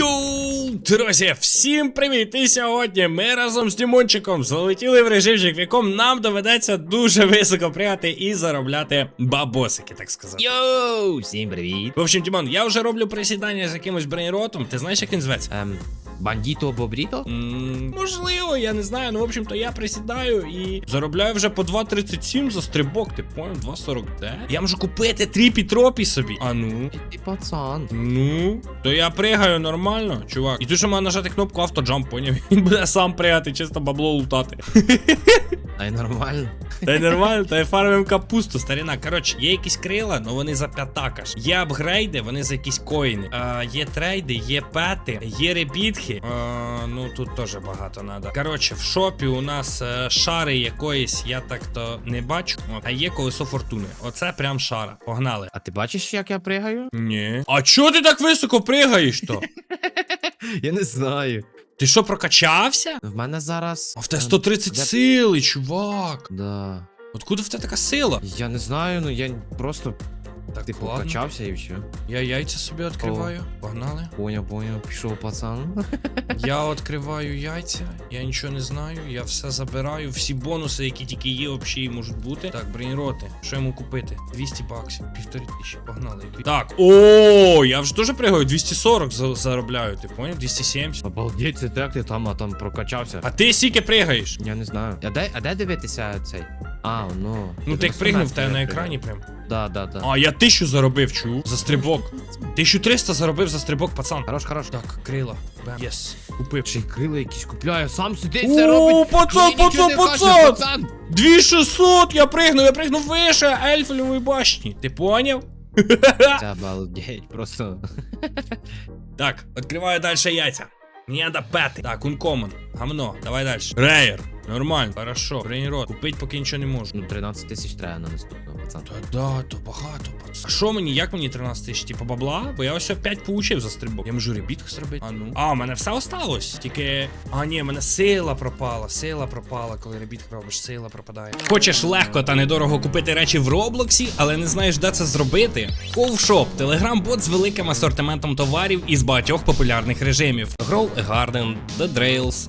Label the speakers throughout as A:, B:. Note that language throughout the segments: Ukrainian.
A: Йоу, друзі, всім привіт! І сьогодні ми разом з Дімончиком залетіли в режимчик, в якому нам доведеться дуже високо пригати і заробляти бабосики, так сказати.
B: Йоу, всім привіт.
A: В общем, Дімон, я вже роблю присідання з якимось брейнротом. Ти знаєш, як він зветься?
B: Ем, бандіто бобріто?
A: Можливо, я не знаю. Ну, в общем-то, я присідаю і заробляю вже по 2.37 за стрибок. Ти понял? 2.49. Я можу купити три пітропі собі. А ну.
B: Ти пацан.
A: Ну, то я пригаю нормально, чувак. І ти що має нажати кнопку автоджамп, поняв? Він буде сам пригати, чисто бабло лутати.
B: Та й нормально.
A: Та й нормально, та й фармим капусту, старіна. Коротше, є якісь крила, але вони за п'ятак аж. Є апгрейди, вони за якісь коїни. А, є трейди, є пети, є ребітки. А, ну тут теж багато треба. Коротше, в шопі у нас е, шари якоїсь, я так то не бачу. А є колесо фортуни. Оце прям шара. Погнали.
B: А ти бачиш, як я пригаю?
A: Ні. А чого ти так високо пригаєш то?
B: Я не знаю.
A: Ти що, прокачався?
B: В мене зараз.
A: А в тебе
B: ем,
A: 130
B: я-
A: сили, чувак.
B: Да.
A: Откуда в тебе така сила?
B: Я не знаю, ну я просто
A: Так,
B: типу
A: ладно.
B: качався і все.
A: Я яйця собі відкриваю. Погнали.
B: Поняв, поняв, пішов пацан.
A: Я відкриваю яйця, я нічого не знаю, я все забираю, всі бонуси, які тільки є, взагалі можуть бути. Так, брейнроти. Що йому купити? 200 баксів, півтори тисячі, погнали. Так, о, я вже теж пригаю, 240 за- заробляю, ти поняв? 270.
B: Обалдеть, це так ти там, а там прокачався.
A: А ти скільки пригаєш?
B: Я не знаю. А де, а де дивитися цей? А, ну.
A: Ну ти як пригнув, тебе на екрані прям.
B: Да, да, да.
A: А, я тисячу заробив, чу, за стрибок. 1300 заробив за стрибок, пацан.
B: Хорош, хорош.
A: Так, крила. Бем. Єс. Купив.
B: Ще й крила якісь купляє, сам сидить,
A: О,
B: це робить.
A: пацан,
B: Мені нічого
A: пацан,
B: не каже,
A: пацан!
B: пацан!
A: 2600 я пригнув, я пригнув вище Ельфелевої башні. Ти поняв?
B: Це обалдеть, просто.
A: Так, відкриваю далі яйця. Мені надо пети. Так, ункомон. Гамно, давай далі. Рейер. Нормально, хорошо. Брейнрот. Купить поки нічого не можу.
B: Ну, 13 тисяч треба на наступного, пацан.
A: Та да, то багато, пацан. А що мені, як мені 13 тисяч? Типа бабла? Бо я ось 5 получив за стрибок. Я можу ребітку зробити. А ну. А, у мене все осталось. Тільки. А, ні, у мене сила пропала. Сила пропала, коли ребітку робиш, сила пропадає. Хочеш легко та недорого купити речі в Роблоксі, але не знаєш, де це зробити? Ковшоп телеграм-бот з великим асортиментом товарів із багатьох популярних режимів: Grow a Garden, The Drails,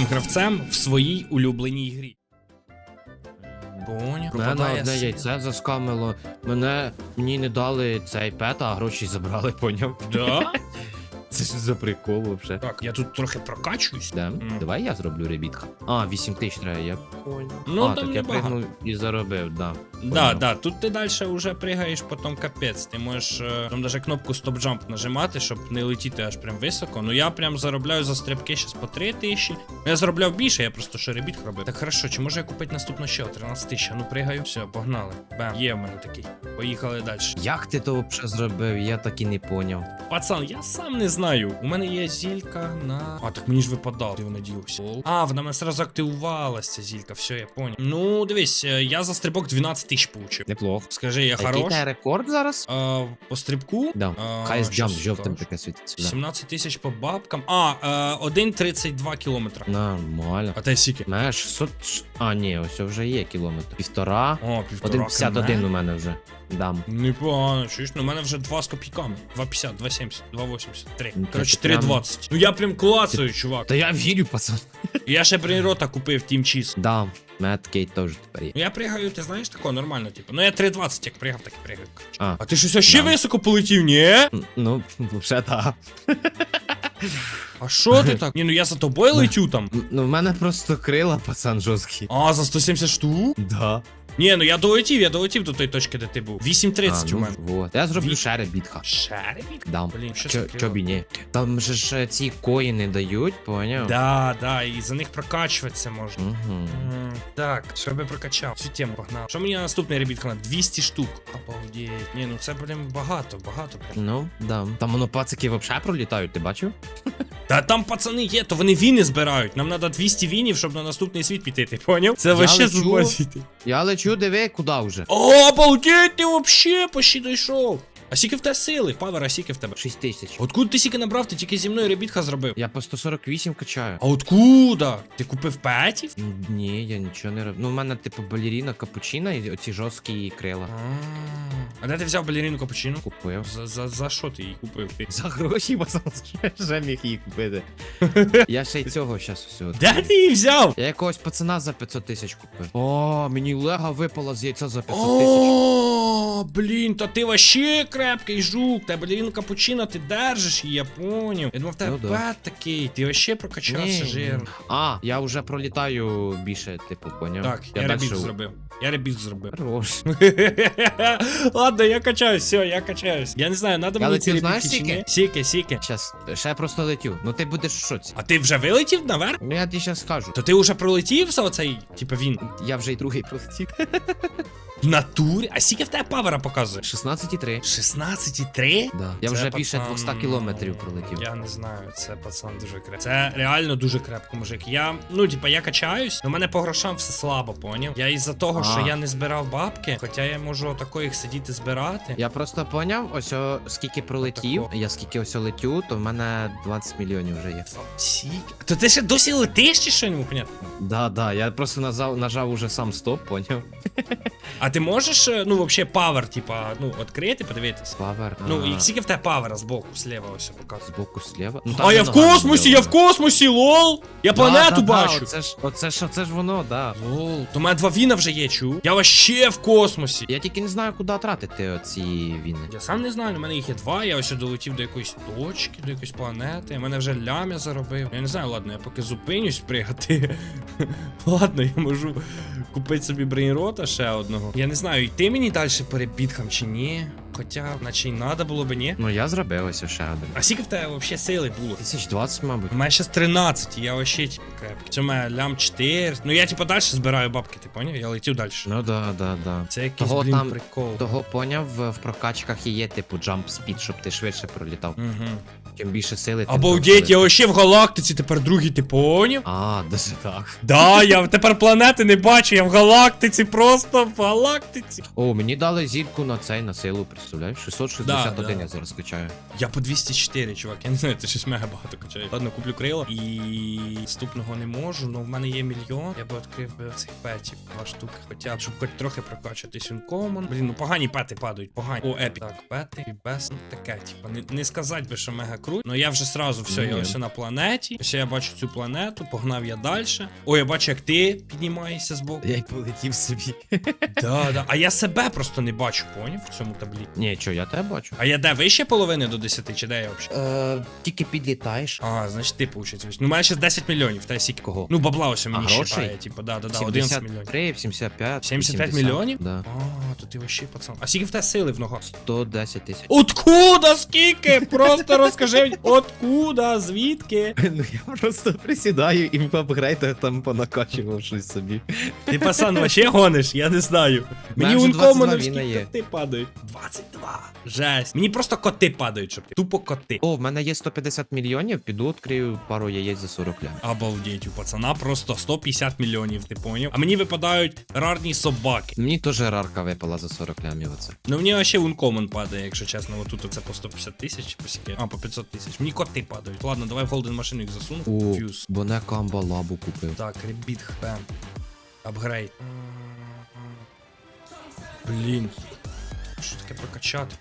A: гравцем в своїй улюбленій грі. Поняв.
B: Мене одне яйце заскамило. Мене мені не дали цей пет, а гроші забрали, поняв?
A: Да?
B: Це ж за прикол вообще.
A: Так, я тут трохи прокачуюсь.
B: Да?
A: Мгм.
B: Давай я зроблю ребітка. А, 8 тисяч треба, я поняв.
A: Ну,
B: а,
A: там
B: так я
A: небагато.
B: пригнув і заробив, да.
A: Да, да, тут ти далі вже пригаєш, потім капець. Ти можеш е, там даже кнопку стоп-джамп нажимати, щоб не летіти аж прям високо. Ну я прям заробляю за стрибки зараз по 3 тисячі. Я заробляв більше, я просто шеребіт робив. Так хорошо, чи може я купити наступну ще 13 тисяч? Ну пригаю. Все, погнали. Бем, є в мене такий. Поїхали далі.
B: Як ти то взагалі зробив? Я так і не поняв.
A: Пацан, я сам не знаю. У мене є зілька на. А, так мені ж випадало, де вона ділася. А, вона мене сразу активувалася, ця зілька, все, я понял. Ну, дивись, е, я за стрибок 12 тисяч получив.
B: Неплохо.
A: Скажи, я
B: Який
A: хорош?
B: тебе рекорд зараз?
A: А, по стрибку?
B: Да.
A: А,
B: Хайс
A: щас
B: джамп жовтим
A: скажу.
B: таке світить сюди.
A: 17 тисяч по бабкам. А, е, 1,32 кілометра.
B: Нормально.
A: А те сіки?
B: Маєш 600... А, ні, ось вже є кілометр. Півтора.
A: О, півтора
B: 1,51 у мене вже. Дам.
A: Непогано, чуєш, ну у мене вже 2 з копійками. 2,50, 2,70, 2,80, 3.
B: Ну,
A: Коротше,
B: це прям-
A: 3,20. Ну я прям клацаю, чувак.
B: Та я вірю, пацан.
A: Я ще брейнрота купив Team Cheese.
B: Да, Мет Кейт теж тепер є.
A: Ну я пригаю, ти знаєш, тако нормально, типу. Ну я 3,20 як пригав, так і пригаю. коротше.
B: А,
A: А ти щось ще
B: Да.
A: високо полетів, ні?
B: н- ну, взагалі так.
A: А що ти так? Ні, ну я за тобою летю там.
B: Ну, в мене просто крила, пацан, жорсткі.
A: А, за 170 штук?
B: Да.
A: Ні, ну я долетів, я долетів до тої точки, де ти був. 8.30
B: а,
A: у мене.
B: вот. Я зроблю
A: Ві-
B: шари бітха.
A: Шарик?
B: Дам.
A: Блін, що це
B: чо ні. Там же ж е, ці коїни дають, поняв?
A: Да, да, і за них прокачуватися можна.
B: Угу.
A: М, Так, щоб я прокачав. Цю тему погнав. Що мені на наступний ребіт на 200 штук. Обалдеть. Ні, ну це, блін, багато, багато прям.
B: Ну, да. Там воно пацики вообще пролітають, ти бачив?
A: Та там пацани є, то вони віни збирають. Нам треба 200 вінів, щоб на наступний світ піти, ти поняв? Це
B: Я
A: вообще
B: лечу. Я лечу, диви, куди вже.
A: О, обалдеть, ти вообще почти дійшов. А скільки в тебе сили? Павер, а скільки в тебе?
B: 6 тисяч.
A: Откуда ти скільки набрав? Ти тільки зі мною ребітха зробив.
B: Я по 148 качаю.
A: А откуда? Ти купив петів?
B: Ні, я нічого не роблю. Ну, в мене, типу, балеріна, капучина і оці жорсткі крила.
A: А де ти взяв балерину капучино?
B: Купив.
A: За, за, за що ти її купив? Ти?
B: За гроші, пацан, вже міг її купити. Я ще й цього щас усього.
A: Де ти її взяв?
B: Я якогось пацана за 500 тисяч купив. О, мені лега випала з яйця за 500 тисяч.
A: О, блін, та ти вообще крепкий жук. Та балерину капучино ти держиш я поняв. Я думав, в тебе
B: Ну да.
A: такий, ти вообще прокачався
B: Ні, ні. А, я вже пролітаю більше, типу, поняв?
A: Так, я, ребіт
B: дальше-
A: зробив. Я ребіт зробив.
B: Хорош.
A: Ладно, я качаюсь, все, я качаюсь. Я не знаю, надо
B: Я
A: мені
B: летів,
A: ці
B: знаєш,
A: ребітки чи ні. Сіки, сіки.
B: Щас, ще просто летю. Ну ти будеш в шоці.
A: А ти вже вилетів наверх?
B: Ну я тобі щас скажу.
A: То ти вже пролетів за оцей, типу він
B: Я вже й другий пролетів.
A: в натурі? А скільки в тебе павера показує?
B: 16,3.
A: 16,3?
B: Да. Я
A: Це,
B: вже більше
A: пацан,
B: 200 кілометрів пролетів.
A: Я не знаю, це пацан дуже крепкий. Це реально дуже крепко, мужик. Я, ну, типа, я качаюсь, але мене по грошам все слабо, поняв? Я із-за того, що
B: А.
A: я не збирав бабки, хоча я можу отако їх сидіти збирати.
B: Я просто поняв, ось о, скільки пролетів,
A: Отако.
B: я скільки ось о летю, то в мене 20 мільйонів вже є.
A: Сік. То ти ще досі летиш чи що не понятно?
B: Да, да, я просто нажав, нажав уже сам стоп, поняв.
A: А ти можеш, е, ну, вообще, павер, типа, ну, відкрити, подивитися?
B: Павер.
A: Ну, і скільки в тебе павера збоку, слева ось показує.
B: Збоку слева. Ну, там
A: А я в космосі, я в космосі, лол! Я планету
B: да,
A: бачу.
B: Да, оце ж, оце ж, оце ж воно, да.
A: Лол, то в мене два віна вже є, чу. Я вообще в космосі.
B: Я тільки не знаю, куди тратити оці війни.
A: Я сам не знаю, у мене їх є два, я ось долетів до якоїсь точки, до якоїсь планети. У мене вже лямя заробив. Я не знаю, ладно, я поки зупинюсь пригати. ладно, я можу купити собі брейнрота ще одного. Я не знаю, йти мені далі перебіткам чи ні. Хоча, наче й надо було би, ні.
B: Ну я зробив ось ще один.
A: А скільки в тебе взагалі сили було?
B: 1020, мабуть.
A: У мене ще 13, і я вообще типу крепкий. Це у мене лям 4. Ну я типу далі збираю бабки, ти поняв? Я летів далі.
B: Ну да, да, да.
A: Це якийсь,
B: Того
A: блін,
B: там-
A: прикол.
B: Того поняв, в в прокачках і є, типу, jump speed, щоб ти швидше пролітав.
A: Угу.
B: Чим більше сили, тим
A: Обалдеть, я вообще в галактиці тепер другий, ти поняв?
B: А, даже так.
A: Да, я тепер планети не бачу, я в галактиці, просто в галактиці.
B: О, мені дали зірку на цей, на силу, представляєш? 661
A: Да, да.
B: я зараз качаю.
A: Я по 204, чувак, я не знаю, ти щось мега багато качає. Ладно, куплю крила і наступного не можу, але в мене є мільйон. Я би відкрив би цих петів, два штуки, хоча б, щоб хоч трохи прокачатись Uncommon. Блін, ну погані пети падають, погані. О, епі. Так, пети і без, ну таке, типа, не, не сказати би, що мега крут, але я вже сразу все, я ось на планеті. Ось я бачу цю планету, погнав я далі. О, я бачу, як ти піднімаєшся з боку.
B: Я й полетів собі.
A: Да, да. А я себе просто не бачу, поняв в цьому таблі.
B: Ні, що, я тебе бачу.
A: А я де вище половини до 10, чи де я взагалі?
B: Е, тільки підлітаєш.
A: А, значить ти получиться. Ну, у мене ще 10 мільйонів, та сіки.
B: Кого?
A: Ну, бабла ось мені
B: А грошей?
A: считає, типу, да, да, да, 11 мільйонів.
B: 73, 75.
A: 75
B: 80.
A: мільйонів?
B: Да.
A: А, то ти вообще пацан. А скільки в тебе сили в ногах?
B: 110 тисяч.
A: Откуда? Скільки? Просто розкажи мені, откуда? Звідки?
B: Ну я просто присідаю і в апгрейдах там понакачував щось собі.
A: Ти пацан вообще гониш? Я не знаю. Мені ункомоновські
B: 22 віна є.
A: коти падають. 22. Жесть. Мені просто коти падають, щоб ти. Тупо коти.
B: О, в мене є 150 мільйонів, піду відкрию пару яєць за 40 лям.
A: Обалдеть, у пацана просто 150 мільйонів, ти поняв? А мені випадають рарні собаки.
B: Мені теж рарка випала за 40 лямів оце.
A: Ну мені ще ункомон падає, якщо чесно. Отут оце по 150 тисяч, по сіки. А, по 500 тисяч. Мені коти падають. Ладно, давай в голден машину їх засуну.
B: О,
A: Фьюз.
B: бо не камба лабу купив.
A: Так, ребіт хпен. Апгрейд. Блін. Що таке прокачати?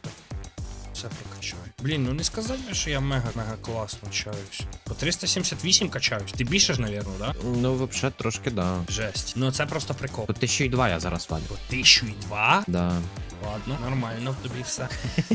A: Все прокачаю. Блін, ну не сказати що я мега-мега класно качаюсь. По 378 качаюсь. Ти більше ж, навірно, да?
B: Ну, взагалі, трошки да.
A: Жесть. Ну це просто прикол.
B: По 1002 я зараз валю.
A: По 1002?
B: Да.
A: Ладно, нормально, в тобі все.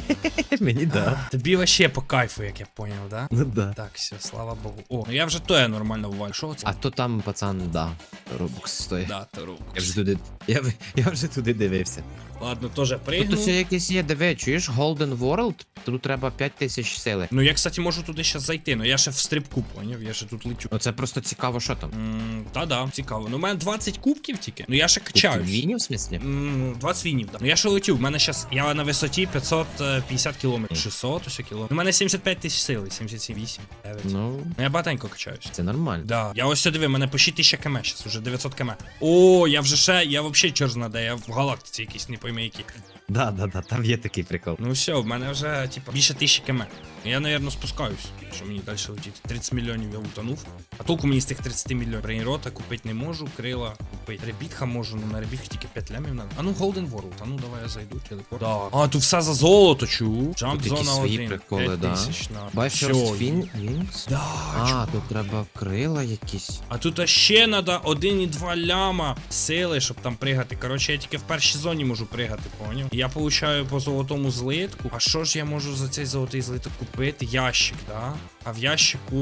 B: Мені да.
A: Тобі вообще по кайфу, як я поняв, да?
B: Ну да.
A: Так, все, слава Богу. О, ну я вже то я нормально ввалю. Що це?
B: А то там, пацан, да. Робокс стоїть.
A: Да, то руку.
B: Я вже туди. Я, в- я вже туди дивився.
A: Ладно, теж
B: Тут
A: пригну.
B: ось якийсь є, диви, чуєш, Golden World, тут треба 5000 сили.
A: Ну я, кстати, можу туди ще зайти, але я ще в стрибку, поняв, я ще тут летю.
B: Оце просто цікаво, що там.
A: М, Та-да, цікаво. Ну, у мене 20 кубків тільки. Ну я ще качаюсь.
B: Вінів, в смислі?
A: М, 20 вінів, да. Ну я ще летю У мене зараз, я на висоті 550 кілометрів. 600 усе кілометрів. У мене 75 тисяч сили, 77, 8, 9. Ну, я багатенько качаюсь.
B: це нормально.
A: Да. Я ось диви, в мене почти 1000 км, зараз уже 900 км. О, я вже ще, я взагалі чорт знає, де, я в галактиці якийсь, не пойми який.
B: Да, да, да, там є такий прикол.
A: Ну все, в мене вже, типа, більше 1000 км. Я, напевно, спускаюсь, що мені далі летіти. 30 мільйонів я утонув. А толку мені з тих 30 мільйонів. Брейнрота купити не можу, крила купити. Ребітха можу, ну на ребітх тільки 5 лямів надо. А ну Golden World, а ну давай я зайду, телепорт. Да. А, тут все за золото, чу. Джамп
B: Тут якісь
A: зона
B: свої
A: 1.
B: приколи, да.
A: тисяч на.
B: Бачиш,
A: Всьо,
B: фін, Вінкс?
A: Да,
B: А, тут треба крила якісь.
A: А тут ще треба 1,2 ляма сили, щоб там пригати. Коротше, я тільки в першій зоні можу пригати, поняв? Я получаю по золотому злитку. А що ж я можу за цей золотий злиток купити? Ящик, да? А в ящику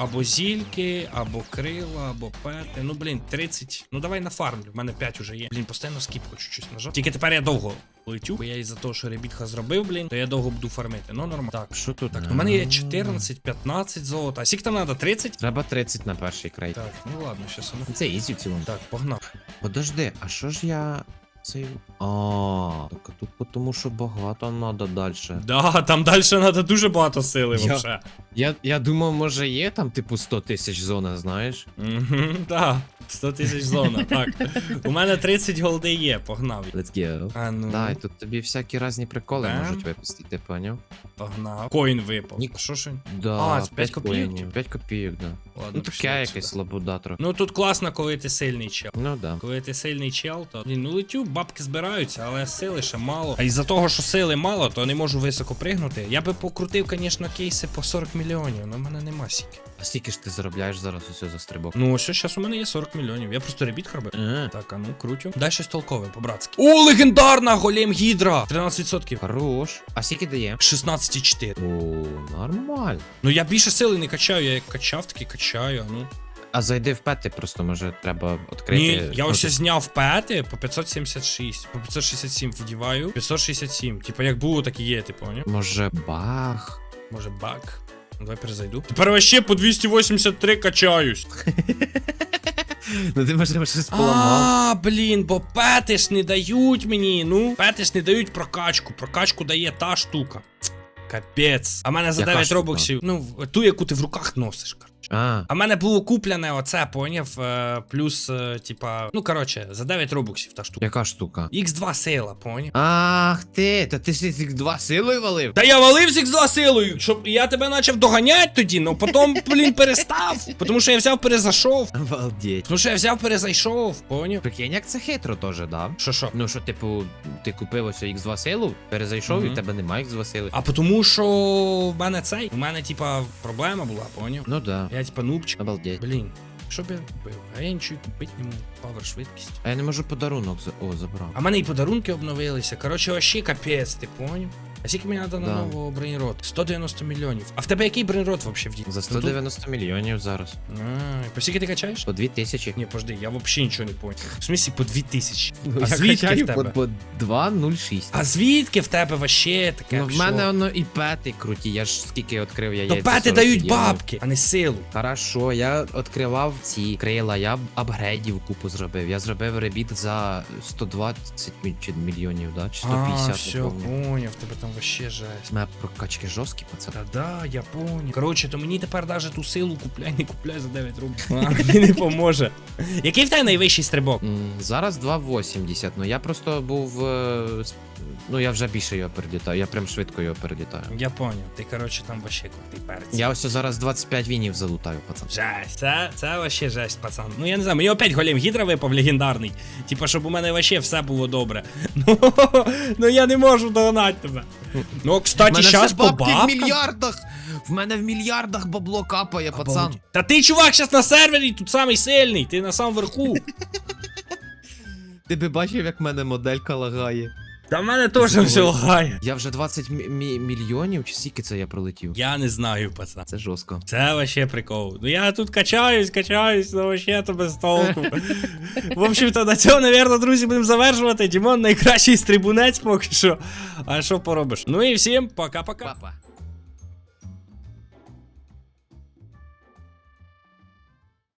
A: або зільки, або крила, або пети. Ну блін, 30. Ну давай нафармлю. В мене 5 уже є. Блін, постійно скіп хочу щось нажати. Тільки тепер я довго летю, бо я із-за того, що ребітха зробив, блін, то я довго буду фармити. Ну нормально. Так,
B: Що тут?
A: так, ну, у мене є 14, 15 золота. А скільки там треба? 30?
B: Треба 30 на перший край.
A: Так, ну ладно, щас воно.
B: Це ізі в цілому.
A: Так, погнав.
B: Подожди, а що ж я. Цей. А, так а тут тому що багато надо далі.
A: Да, там далі треба дуже багато сили
B: Я-
A: вообще.
B: Я, я думав, може є там, типу, 100 тисяч зона, знаєш?
A: Угу, да. 100 тисяч зона, так. У мене 30 голди є, погнав.
B: Let's go.
A: А ну,
B: Да, і тут тобі всякі різні приколи
A: Да?
B: можуть випустити, ти поняв?
A: погнав. Коін випав.
B: Ні.
A: Що ж? він?
B: Да,
A: А, з п'ять
B: п'ять
A: копійок,
B: коїнів.
A: типу?
B: 5 копійок, да.
A: Ладно,
B: Ну
A: пішли
B: таке якесь лабуда трохи.
A: Ну тут класно, коли ти сильний чел.
B: Ну да.
A: Коли ти сильний чел, то Блін, ну летю, бабки збираються, але сили ще мало. А із-за того, що сили мало, то не можу високо пригнути. Я би покрутив, звісно, кейси по 40 мільйонів, але в мене нема сіки.
B: А скільки ж ти заробляєш зараз усе за стрибок?
A: Ну, ось зараз у мене є 40 мільйонів. Я просто ребіт робив.
B: Е,
A: Так, а ну крутю. Дай щось толкове, по-братськи. О, легендарна голем гідра! 13%.
B: Хорош. А скільки дає?
A: 16,4.
B: О, нормально.
A: Ну я більше сили не качаю, я як качав, так і качаю. Ну.
B: А зайди в пети, просто може треба відкрити.
A: Ні, я ось
B: ти-
A: зняв пети по 576, по 567 вдіваю. 567. Типа як було, так і є, ти поняв?
B: Може бах.
A: Може баг. Давай перезайду. Тепер вообще по 283 качаюсь.
B: Ну ти можливо щось поламав.
A: А, блін, бо пети ж не дають мені. Ну, пети ж не дають прокачку. Прокачку дає та штука. Капець. А в мене за
B: Яка
A: 9
B: штука?
A: робоксів. Ну, в- ту, яку ти в руках носиш, коротше.
B: А,
A: А в мене було куплене оце, поняв, е, плюс, е, типа, ну коротше, за 9 робоксів та штука.
B: яка штука?
A: X2 сила, поняв?
B: Ах ти, та ти ж їх два силою валив?
A: Та я валив з X2 силою, щоб я тебе почав доганяти тоді, ну потім, блін, перестав. Тому що я взяв перезайшов.
B: Обалдеть.
A: Тому що я взяв перезайшов, поняв?
B: Прикинь, як це хитро теж, да?
A: Що що?
B: Ну що, типу, ти купив ось X2 силу, перезайшов і в тебе немає X2 сили.
A: А тому що в мене цей, у мене, типа, проблема була, поняв?
B: Ну да.
A: Я типа нубчик.
B: Обалдеть.
A: Блін, Щоб я купив? А я нічого купити не можу. Павер швидкість.
B: А я не можу подарунок за. О, забрав.
A: А в мене і подарунки обновилися. Коротше, вообще капець, ти поняв? А скільки мені треба на
B: Да.
A: нового брейнрот? 190 мільйонів. А в тебе який брейнрот вообще в дії?
B: За 190 мільйонів зараз.
A: А, по скільки ти качаєш?
B: По 2000.
A: Ні, пожди, я вообще нічого не понял. В смислі по 2000.
B: Ну,
A: а звідки в тебе?
B: По, по 2,06.
A: А звідки в тебе вообще таке?
B: Ну, в мене воно і пети круті, я ж скільки відкрив я
A: То
B: яйця
A: пети
B: 40
A: дають
B: мільйонів.
A: бабки, а не силу.
B: Хорошо, я відкривав ці крила, я б апгрейдів купу зробив. Я зробив ребіт за 120 мі- чи мільйонів, да? Чи 150,
A: а, все, поняв, в тебе там вообще жесть.
B: У мене прокачки жорсткі, пацан.
A: Та да, я поняв. Коротше, то мені тепер даже ту силу купляй, не купляй за 9 рублів. А, мені не поможе. Який в тебе найвищий стрибок?
B: М, Зараз 2,80, ну я просто був. е, с- Ну я вже більше його перелітаю, я прям швидко його перелітаю.
A: Я поняв. Ти, коротше, там вообще крутий перець.
B: Я ось зараз 25 вінів залутаю, пацан.
A: Жесть, це, це вообще жесть, пацан. Ну я не знаю, мені опять голем гідра випав легендарний. Типа, щоб у мене вообще все було добре. Ну, ну я не можу догнати тебе. Ну, кстати, щас по
B: бабкам. в мільярдах! В мене в мільярдах бабло капає, пацан.
A: Та ти, чувак, щас на сервері тут самий сильний, ти на самому верху.
B: Ти би бачив, як в мене моделька лагає.
A: Та в мене теж все лагає.
B: Я вже 20 мі- мі- мільйонів, чи скільки це я пролетів?
A: Я не знаю, пацан.
B: Це жорстко.
A: Це вообще прикол. Ну я тут качаюсь, качаюсь, ну вообще то без толку. В общем-то, на цьому, наверное, друзі, будемо завершувати. Дімон найкращий стрибунець поки що. А що поробиш? Ну і всім пока-пока.
B: Папа.